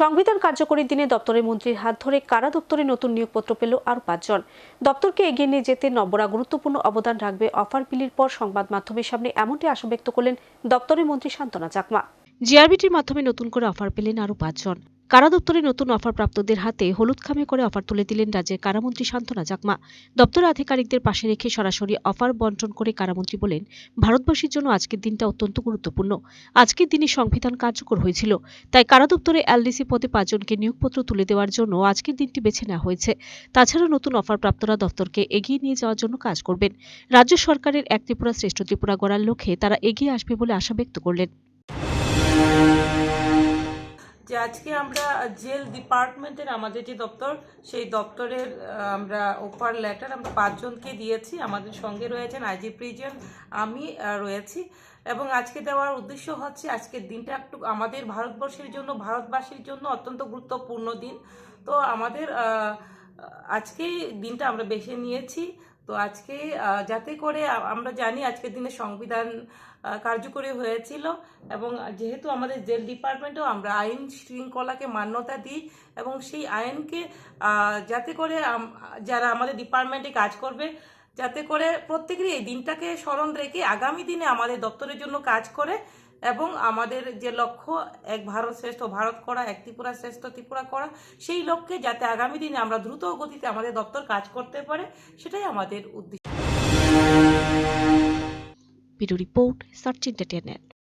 সংবিধান কার্যকরী দিনে দপ্তরের মন্ত্রীর হাত ধরে কারা দপ্তরে নতুন নিয়োগপত্র পেল আর পাঁচজন? দপ্তরকে এগিয়ে নিয়ে যেতে নবরা গুরুত্বপূর্ণ অবদান রাখবে অফার বিলির পর সংবাদ মাধ্যমের সামনে এমনটি আশা ব্যক্ত করলেন দপ্তরের মন্ত্রী শান্তনা চাকমা। জিআরবিটির মাধ্যমে নতুন করে অফার পেলেন আরও পাঁচজন। কারা দপ্তরে নতুন অফার প্রাপ্তদের হাতে হলুদ খামে করে অফার তুলে দিলেন রাজ্যের কারামন্ত্রী শান্তনা চাকমা দপ্তর আধিকারিকদের পাশে রেখে সরাসরি অফার বন্টন করে কারামন্ত্রী বলেন, ভারতবাসীর জন্য আজকের দিনটা অত্যন্ত গুরুত্বপূর্ণ। আজকের দিনে সংবিধান কার্যকর হয়েছিল। তাই কারা দপ্তরে এলডিসি পদে পাঁচজনকে নিয়োগপত্র তুলে দেওয়ার জন্য আজকের দিনটি বেছে নেওয়া হয়েছে। তাছাড়া নতুন অফার প্রাপ্তরা দপ্তরকে এগিয়ে নিয়ে যাওয়ার জন্য কাজ করবেন। রাজ্য সরকারের এক ত্রিপুরা শ্রেষ্ঠ ত্রিপুরা গড়ার লক্ষ্যে তারা এগিয়ে আসবে বলে আশা ব্যক্ত করলেন। যে আজকে আমরা জেল ডিপার্টমেন্টের আমাদের যে দপ্তর, সেই দপ্তরের আমরা অফার লেটার আমরা পাঁচজনকে দিয়েছি। আমাদের সঙ্গে রয়েছেন আইজি প্রিজন, আমি রয়েছি। এবং আজকে দেওয়ার উদ্দেশ্য হচ্ছে আজকের দিনটা একটু আমাদের ভারতবর্ষের জন্য, ভারতবাসীর জন্য অত্যন্ত গুরুত্বপূর্ণ দিন। তো আমাদের আজকেই দিনটা আমরা বেছে নিয়েছি। তো আজকে যাতে করে আমরা জানি আজকের দিনে সংবিধান কার্যকরী হয়েছিল এবং যেহেতু আমাদের জেল ডিপার্টমেন্টেও আমরা আইন শৃঙ্খলাকে মান্যতা দিই এবং সেই আইনকে যাতে করে যারা আমাদের ডিপার্টমেন্টে কাজ করবে, যাতে করে প্রত্যেকেরই এই দিনটাকে স্মরণ রেখে আগামী দিনে আমাদের দপ্তরের জন্য কাজ করে এবং আমাদের যে লক্ষ্য, এক ভারত শ্রেষ্ঠ ভারত করা, এক ত্রিপুরা শ্রেষ্ঠ ত্রিপুরা করা, সেই লক্ষ্যে যাতে আগামী দিনে আমরা দ্রুত গতিতে আমাদের দপ্তর কাজ করতে পারে, সেটাই আমাদের উদ্দেশ্য। Report, search entertainment.